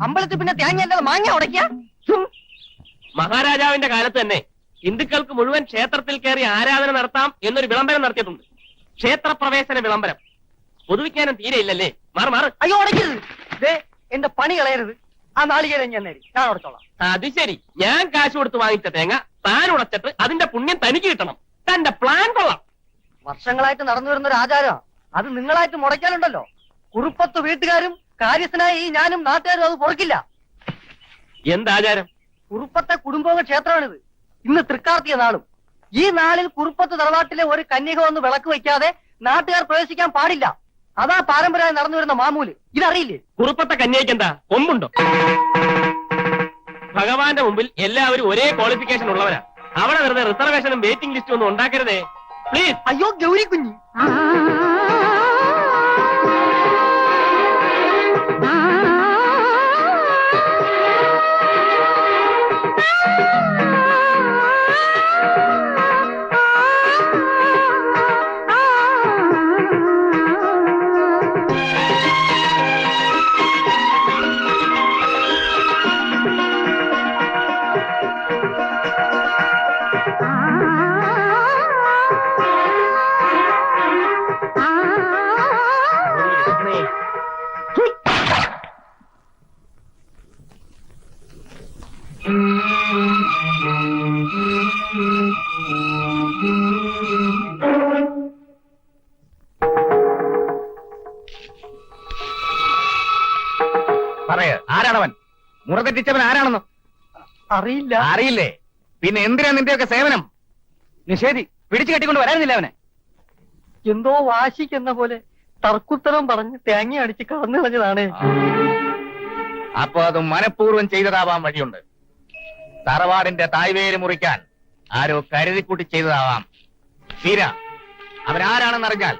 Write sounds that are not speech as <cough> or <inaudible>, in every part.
അമ്പലത്തിൽ പിന്നെ തേങ്ങ അല്ലാതെ മാങ്ങ ഉടയ്ക്ക? മഹാരാജാവിന്റെ കാലത്ത് തന്നെ ഹിന്ദുക്കൾക്ക് മുഴുവൻ ക്ഷേത്രത്തിൽ കയറി ആരാധന നടത്താം എന്നൊരു വിളംബരം നടത്തിയിട്ടുണ്ട്. ക്ഷേത്രപ്രവേശന വിളംബരം. പൊതുവിജ്ഞാനം തീരെ ഇല്ലല്ലേ? മാറ് മാറ്. അയ്യോ ഉടയ്ക്കരുത്. ദേ എന്റെ പണി കളയരുത്. ആ നാളികേരം ഞാൻ നേരി. ഞാൻ ഉടച്ചോളാം. അത് ശരി. ഞാൻ കാശ് കൊടുത്ത് വാങ്ങിച്ച തേങ്ങ താൻ ഉടച്ചിട്ട് അതിന്റെ പുണ്യം തനിക്ക് കിട്ടണം. തന്റെ പ്ലാൻ കൊള്ളാം. വർഷങ്ങളായിട്ട് നടന്നു വരുന്ന ഒരു ആചാരം അത് നിങ്ങളായിട്ട് മുടക്കാനുണ്ടല്ലോ കുറുപ്പത്ത് വീട്ടുകാരും കാര്യസ്ഥനായ ഞാനും നാട്ടുകാരും അത് പൊറുക്കില്ല. എന്താചാരം? കുറുപ്പത്തെ കുടുംബോഗ ക്ഷേത്രമാണിത് ഇന്ന് തൃക്കാർത്തിയ നാളും. ഈ നാളിൽ കുറുപ്പത്ത് തറവാട്ടിലെ ഒരു കന്യക വന്ന് വിളക്ക് വയ്ക്കാതെ നാട്ടുകാർ പ്രവേശിക്കാൻ പാടില്ല. അതാ പാരമ്പര്യമായി നടന്നു വരുന്ന മാമൂൽ. ഇതറിയില്ലേ? കുറുപ്പത്തെ കന്യയ്ക്ക് എന്താ? കൊമ്പുണ്ടോ ഭഗവാന്റെ മുമ്പിൽ എല്ലാവരും ഒരേ ക്വാളിഫിക്കേഷൻ ഉള്ളവരാ. അവിടെ വെറുതെ റിസർവേഷനും വെയിറ്റിംഗ് ലിസ്റ്റും ഒന്നും ഉണ്ടാക്കരുതേ. പ്ലീസ് അയ്യോ ഗൗരി കുഞ്ഞി പറയ. ആരാണവൻ? മുറ തെറ്റിച്ചവൻ ആരാണെന്ന്? അറിയില്ല. അറിയില്ലേ? പിന്നെ എന്തിനാ നിന്റെയൊക്കെ സേവനം? നിഷേധി പിടിച്ചു കെട്ടിക്കൊണ്ട് വരാനില്ല അവനെ? എന്തോ വാശിക്കെന്ന പോലെ തർക്കുത്തരം പറഞ്ഞ് തേങ്ങ അടിച്ച് കടന്നു കളഞ്ഞതാണ്. അപ്പൊ അത് മനഃപൂർവം ചെയ്തതാവാൻ വഴിയുണ്ട്. തറവാടിന്റെ തായ്വേര് മുറിക്കാൻ ആരോ കരുതിക്കൂട്ടി ചെയ്തതാവാം. തീര അവനാരാണെന്നറിഞ്ഞാൽ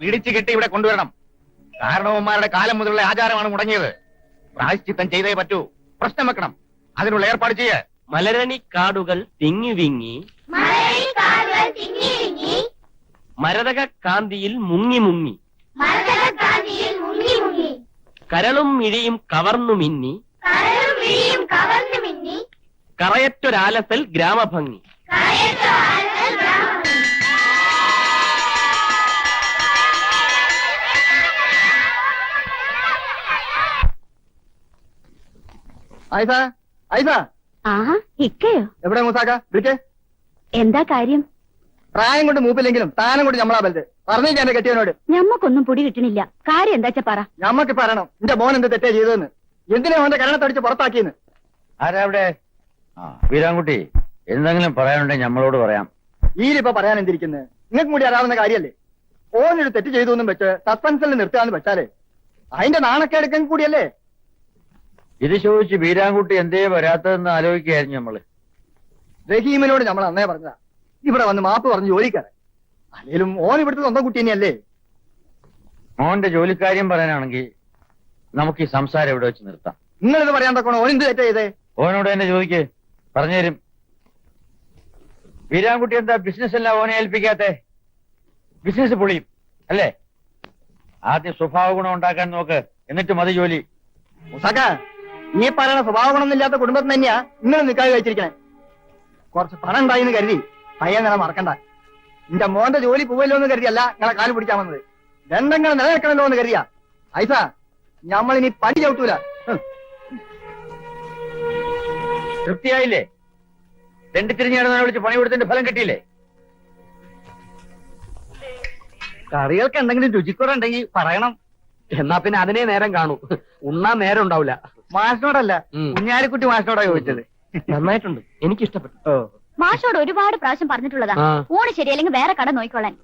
പിടിച്ചു കെട്ടി ഇവിടെ കൊണ്ടുവരണം. കാരണവന്മാരുടെ കാലം മുതലുള്ള ആചാരമാണ് മുടങ്ങിയത്. പ്രായശ്ചിത്തം ചെയ്തേ പറ്റൂ. പ്രശ്നം വെക്കണം. അതിനുള്ള ഏർപ്പാട് ചെയ്യേ. മലരണി കാടുകൾ തിങ്ങി വിങ്ങി. മരതക കാന്തിയിൽ മുങ്ങി മുങ്ങി. കരളും മിഴിയും കവർന്നു മിന്നി. കരളും കവർന്നു മിന്നി. കറയറ്റൊരാലസൽ ഗ്രാമഭംഗി. ഐസ ഐസ. ആഹാ ഇക്കയോ? എവിടെ മൂസാക്ക? വിളിക്കേ. എന്താ കാര്യം? പ്രായം കൊണ്ട് മൂപ്പില്ലെങ്കിലും താനം കൊണ്ട് നമ്മളാ ബലത് പറഞ്ഞിരിക്കാൻ കെട്ടിയവനോട്. ഞമ്മക്കൊന്നും പൊടി കിട്ടണില്ല. കാര്യം എന്താച്ചാ പറ. ഞമ്മക്ക് പറയണം. എന്റെ മോൻ എന്ത് തെറ്റേ ചെയ്തതെന്ന്. എന്തിനാ അവന്റെ കരണത്തടിച്ച് പുറത്താക്കിയെന്ന്? ആരാവിടെ വീരാൻകുട്ടി എന്തെങ്കിലും പറയാനുണ്ടെങ്കിൽ നമ്മളോട് പറയാം. ഈരിപ്പോ പറയാൻ എന്തിരിക്കുന്നത് നിങ്ങൾക്ക് കൂടി അറിയാവുന്ന കാര്യല്ലേ? ഓനൊരു തെറ്റ് ചെയ്തു എന്നും വെച്ച് സസ്പെൻസിൽ നിർത്തുകയെന്ന് വെച്ചാലേ അതിന്റെ നാണക്കേടുക്കാൻ കൂടിയല്ലേ? ഇത് ചോദിച്ച് ബീരാൻകുട്ടി എന്തേ വരാത്തതെന്ന് ആലോചിക്കായിരുന്നു നമ്മൾ റഹീമിനോട് നമ്മൾ അന്നേ പറഞ്ഞതാ. ഇവിടെ വന്ന് മാപ്പ് പറഞ്ഞ് ജോലിക്കാരൻ അല്ലെങ്കിലും ഓൻ ഇവിടുത്തെ സ്വന്തം കുട്ടി തന്നെയല്ലേ? മോന്റെ ജോലിക്കാര്യം പറയാനാണെങ്കിൽ നമുക്ക് ഈ സംസാരം ഇവിടെ വെച്ച് നിർത്താം. നിങ്ങളിത് പറയാൻ തക്കണോ ഓൻ എന്ത് തെറ്റാ ചെയ്തേ? ഓനോട് തന്നെ ചോദിക്ക്. പറഞ്ഞുതരും. വീരാൻകുട്ടി എന്താ ബിസിനസ് എല്ലാം ഓനെ ഏൽപ്പിക്കാത്തെ? ബിസിനസ് പൊളിയും അല്ലേ? ആദ്യം സ്വഭാവ ഗുണം ഉണ്ടാക്കാൻ നോക്ക്. എന്നിട്ട് മതി ജോലി. മുസാക്ക നീ പറയണ സ്വഭാവ ഗുണമൊന്നുമില്ലാത്ത കുടുംബത്തിന് തന്നെയാ ഇങ്ങനെ നിൽക്കാതെ കഴിച്ചിരിക്കണേ. കുറച്ച് പണം ഉണ്ടായി എന്ന് കരുതി. പയ്യൻ നില മറക്കണ്ട. നിന്റെ മോന്റെ ജോലി പോവല്ലോ എന്ന് കരുതിയല്ല നിങ്ങളെ കാൽ പിടിക്കാൻ വന്നത്. രണ്ടെങ്ങനെ നിലനിൽക്കണല്ലോ എന്ന് കരുതിയാ. ഐസ നമ്മൾ ഇനി പടി ചവിട്ടൂല. തൃപ്തിയായില്ലേ? രണ്ട് തെണ്ടിത്തിരിഞ്ഞാടുന്നവനെ വിളിച്ച് പണി കൊടുത്തതിന്റെ ഫലം കിട്ടിയില്ലേ? കറികൾക്ക് എന്തെങ്കിലും രുചിക്കുറയുണ്ടെങ്കിൽ പറയണം. എന്നാ പിന്നെ അതിനെ നേരം കാണൂ. ഉണ്ണാൻ നേരം ഉണ്ടാവില്ല മാഷിനോടല്ല. കുഞ്ഞാലിക്കുട്ടി മാഷിനോടാ ചോദിച്ചത്. നന്നായിട്ടുണ്ട്. എനിക്ക് ഇഷ്ടപ്പെട്ടു മാഷോട് ഒരുപാട് പ്രാവശ്യം പറഞ്ഞിട്ടുള്ളതാ. ഊണ് ശരി ശരിയല്ലെങ്കിൽ വേറെ കട നോക്കിക്കോളാൻ.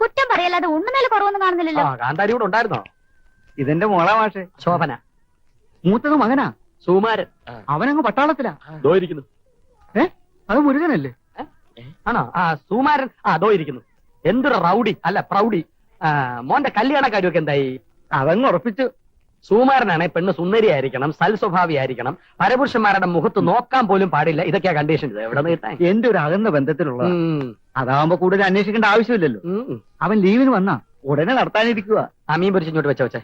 കുറ്റം പറയല്ലാതെ ഉണ്ണുമേലെ കുറവൊന്നും കാണുന്നില്ലല്ലോ. കാന്താരി കൂടെ ഉണ്ടായിരുന്നോ? ഇതെന്റെ മോളാ മാഷെ. ശോഭന. മൂത്തത് മകനാ. സുമാരൻ അവനങ്ങ് പട്ടാളത്തിലാ. ദോ ഇരിക്കുന്നു. ഏ? അത് മുരുകനല്ലേ? ആണോ? ആ സുമാരൻ ആ ദോ ഇരിക്കുന്നു. എന്തൊരു റൗഡി. അല്ല പ്രൗഡി. മോന്റെ കല്യാണ കാര്യമൊക്കെ എന്തായി? അതങ്ങ് ഉറപ്പിച്ചു. സുമാരനാണ് പെണ്ണ് സുന്ദരി സുന്ദരിയായിരിക്കണം സൽസ്വഭാവിയായിരിക്കണം. പരപുരുഷന്മാരുടെ മുഖത്ത് നോക്കാൻ പോലും പാടില്ല. ഇതൊക്കെയാ കണ്ടീഷൻ എവിടെ നിന്ന് എന്റെ ഒരു അകന്ന ബന്ധത്തിലുള്ള അതാവുമ്പോ കൂടുതൽ അന്വേഷിക്കേണ്ട ആവശ്യമില്ലല്ലോ. അവൻ ലീവിന് വന്നാ ഉടനെ നടത്താനിരിക്കുക അമീൻ മീൻ പൊരിച്ച് ഇങ്ങോട്ട് വെച്ച വെച്ചേ.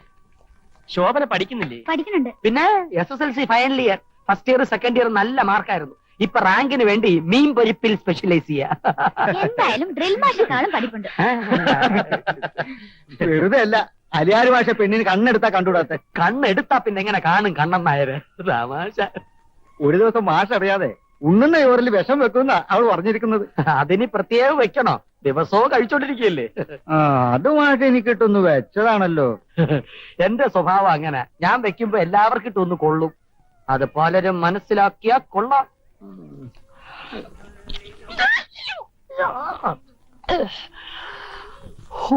ശോഭന പഠിക്കുന്നില്ലേ? പഠിക്കുന്നുണ്ട്. പിന്നെ S S L C final year first year second year നല്ല മാർക്കായിരുന്നു. ഇപ്പൊ റാങ്കിന് വേണ്ടി മീൻ പൊരിപ്പിൽ സ്പെഷ്യലൈസ് ചെയ്യാം. എന്തായാലും ഡ്രിൽ പഠിപ്പുണ്ട്. <laughs> വെറുതെ അല്ല. അലിയാര് ഭാഷ പെണ്ണിന് കണ്ണെടുത്താ കണ്ടുകൂടാത്ത? കണ്ണെടുത്താ പിന്നെ എങ്ങനെ കാണും കണ്ണൻ നായര്? തമാശ ഒരു ദിവസം മാഷ അറിയാതെ ഉണ്ണുന്ന ചോറിൽ വിഷം വെക്കുന്ന അവൾ പറഞ്ഞിരിക്കുന്നത്. അതിന് പ്രത്യേകം വെക്കണോ? ദിവസവും കഴിച്ചോണ്ടിരിക്കുകയല്ലേ? ആ അത് മാഷ എനിക്കിട്ടൊന്ന് വെച്ചതാണല്ലോ. എന്റെ സ്വഭാവം അങ്ങനെ. ഞാൻ വെക്കുമ്പോ എല്ലാവർക്കും ഇട്ടൊന്ന് കൊള്ളും. അത് പലരും മനസ്സിലാക്കിയാ കൊള്ളാം. ഹോ.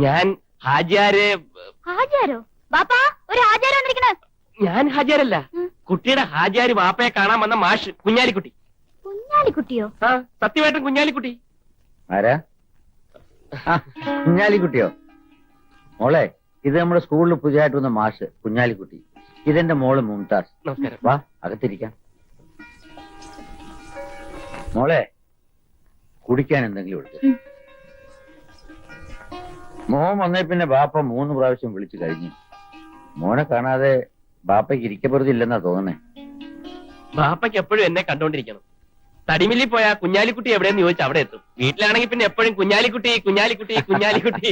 ഞാൻ ഹാജിയാരെ ഹാജാരോ ബാപ്പാ ഒരു ഹാജാരോ വന്നിരിക്കണ. ഞാൻ ഹാജിയാരല്ല. കുട്ടിയുടെ ഹാജിയാര് വാപ്പയെ കാണാൻ വന്ന മാഷ് കുഞ്ഞാലിക്കുട്ടി. കുഞ്ഞാലിക്കുട്ടിയോ? ആ സത്യമായിട്ടും കുഞ്ഞാലിക്കുട്ടി. ആരാ? ആ, കുഞ്ഞാലിക്കുട്ടിയോ? മോളെ ഇത് നമ്മുടെ സ്കൂളിൽ പുതിയതായിട്ട് വന്ന മാഷ് കുഞ്ഞാലിക്കുട്ടി. ഇതെന്റെ മോൾ മുംതാസ്. നമസ്കാരം. വാ അകത്തിരിക്കാം. മോളെ കുടിക്കാൻ എന്തെങ്കിലും എടുത്ത്. ഉം. മോൻ വന്നേ പിന്നെ ബാപ്പ മൂന്ന് പ്രാവശ്യം വിളിച്ചു കഴിഞ്ഞു. മോനെ കാണാതെ ബാപ്പയ്ക്ക് ഇരിക്കപ്പെടുന്നില്ലെന്നാ ഇല്ലെന്നാ തോന്നണേ ബാപ്പയ്ക്ക് എപ്പോഴും എന്നെ കണ്ടോണ്ടിരിക്കണം. തടിമില്ലി പോയാ കുഞ്ഞാലിക്കുട്ടി എവിടെയെന്ന് ചോദിച്ചാൽ അവിടെ എത്തും. വീട്ടിലാണെങ്കിൽ പിന്നെ എപ്പോഴും കുഞ്ഞാലിക്കുട്ടി കുഞ്ഞാലിക്കുട്ടി കുഞ്ഞാലിക്കുട്ടി.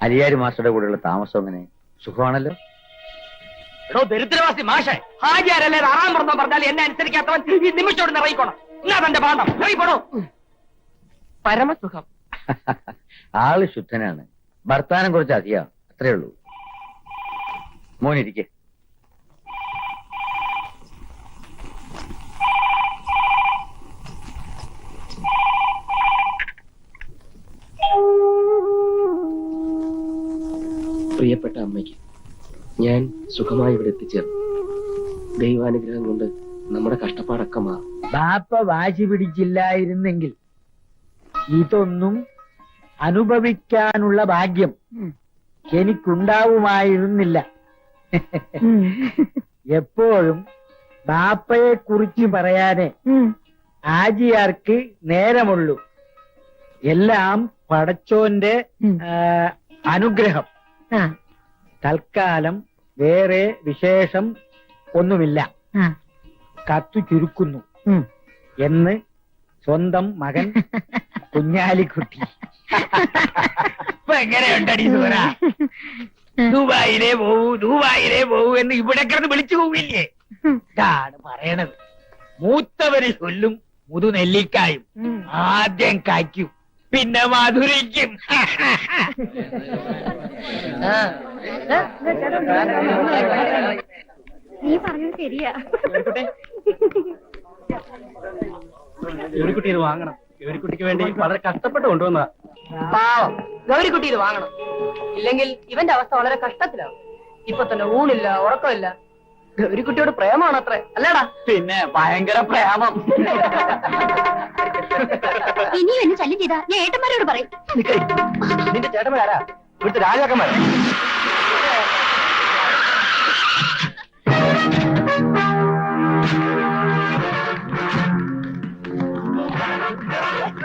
അലിയാരി മാസ്റ്ററുടെ കൂടെയുള്ള താമസം അങ്ങനെ സുഖമാണല്ലോ? എടോ ദരിദ്രവാസി മാഷേ ഹാജിയാരല്ലേ ആറാം പറഞ്ഞോ പറഞ്ഞാൽ എന്നെ അനുസരിക്കാത്തവൻ ഈ നിമിഷോട് ഇറങ്ങിക്കോണം. എന്നാ തന്റെ പാഠം? പരമസുഖം. <laughs> ആൾ ശുദ്ധനാണ്. ഭർത്താനം കുറച്ച് അധികം അത്രേ ഉള്ളൂ. മോനിരിക്കെ പ്രിയപ്പെട്ട അമ്മയ്ക്ക് ഞാൻ സുഖമായി ഇവിടെ എത്തിച്ചേർന്നു. ദൈവാനുഗ്രഹം കൊണ്ട് നമ്മുടെ കഷ്ടപ്പാടൊക്കെ മാറും. ബാപ്പ വാശി പിടിച്ചില്ലായിരുന്നെങ്കിൽ ഇതൊന്നും അനുഭവിക്കാനുള്ള ഭാഗ്യം എനിക്കുണ്ടാവുമായിരുന്നില്ല. എപ്പോഴും ബാപ്പയെ കുറിച്ച് പറയാനേ ആജിയാർക്ക് നേരമുള്ളൂ. എല്ലാം പടച്ചോന്റെ അനുഗ്രഹം. തൽക്കാലം വേറെ വിശേഷം ഒന്നുമില്ല. കത്തു ചുരുക്കുന്നു എന്ന് സ്വന്തം മകൻ കുഞ്ഞാലിക്കുട്ടി. ഇപ്പൊ എങ്ങനെയുണ്ടടി സൂര ദുബായിലേ പോവൂ ദുബായിലേ പോവൂ എന്ന് ഇവിടെ കിടന്ന് വിളിച്ചു പോവില്ലേ? ഇതാണ് പറയണത്. മൂത്തവര് ചൊല്ലും മുതുനെല്ലിക്കായും ആദ്യം കായ്ക്കും പിന്നെ മാധുരിക്കും നീ പറഞ്ഞത് ശരിയാ. കുട്ടി ഇത് വാങ്ങണം. ഗൗരിക്കുട്ടിക്ക് വേണ്ടി വളരെ കഷ്ടപ്പെട്ട് കൊണ്ടുവന്നതാ. പാവം. ഗൗരിക്കുട്ടി ഇത് വാങ്ങണം. ഇല്ലെങ്കിൽ ഇവന്റെ അവസ്ഥ വളരെ കഷ്ടത്തിലാവും. ഇപ്പൊ തന്നെ ഊണില്ല ഉറക്കമില്ല. ഗൗരിക്കുട്ടിയോട് പ്രേമാണ് അത്ര. അല്ലടാ? പിന്നെ ഭയങ്കര പ്രേമം. ഇനി എന്നെ ശല്യം ചെയ്താ ഞാൻ ഏട്ടന്മാരോട് പറയും. നിന്റെ ചേട്ടന്മാരാ ഇവിടുത്തെ രാജാക്കന്മാരാ?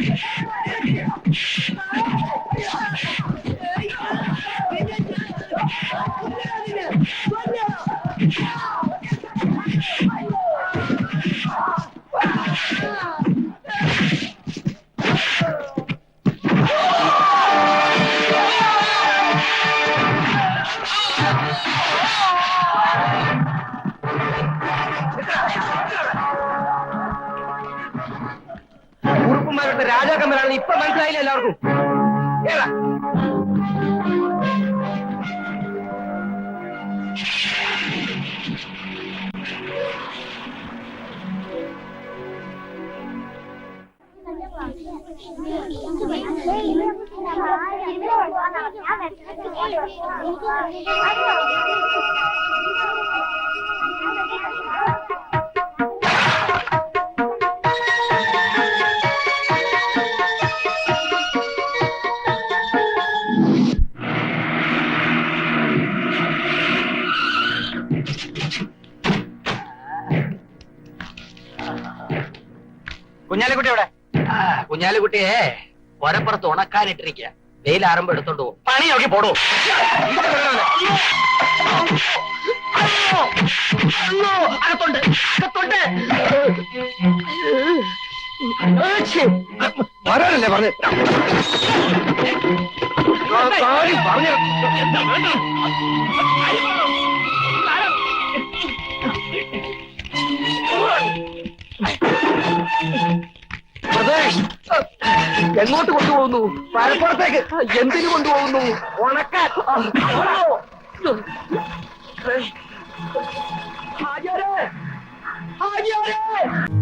Yeah. ഉറുപ്പന്മാരുടെ രാജാക്കന്മാരാണെന്ന് ഇപ്പൊ മനസ്സിലായില്ല എല്ലാവർക്കും കേറാ. കുഞ്ഞാലിക്കുട്ടിയെ ഒരപ്പുറത്ത് ഉണക്കാനിട്ടിരിക്കുക ആരംഭം എടുത്തോണ്ട് പോകും. പണി നോക്കി പോടൂ അകത്തുണ്ട് അകത്തുണ്ട്. വരാനല്ലേ പറഞ്ഞു? പറഞ്ഞു. പ്രദേശ്. എങ്ങോട്ട് കൊണ്ടുപോകുന്നു? പലപ്പുറത്തേക്ക് എന്തിനു കൊണ്ടുപോകുന്നു? ഉണക്കാൻ. ഹാജിയാരെ! ഹാജിയാരെ!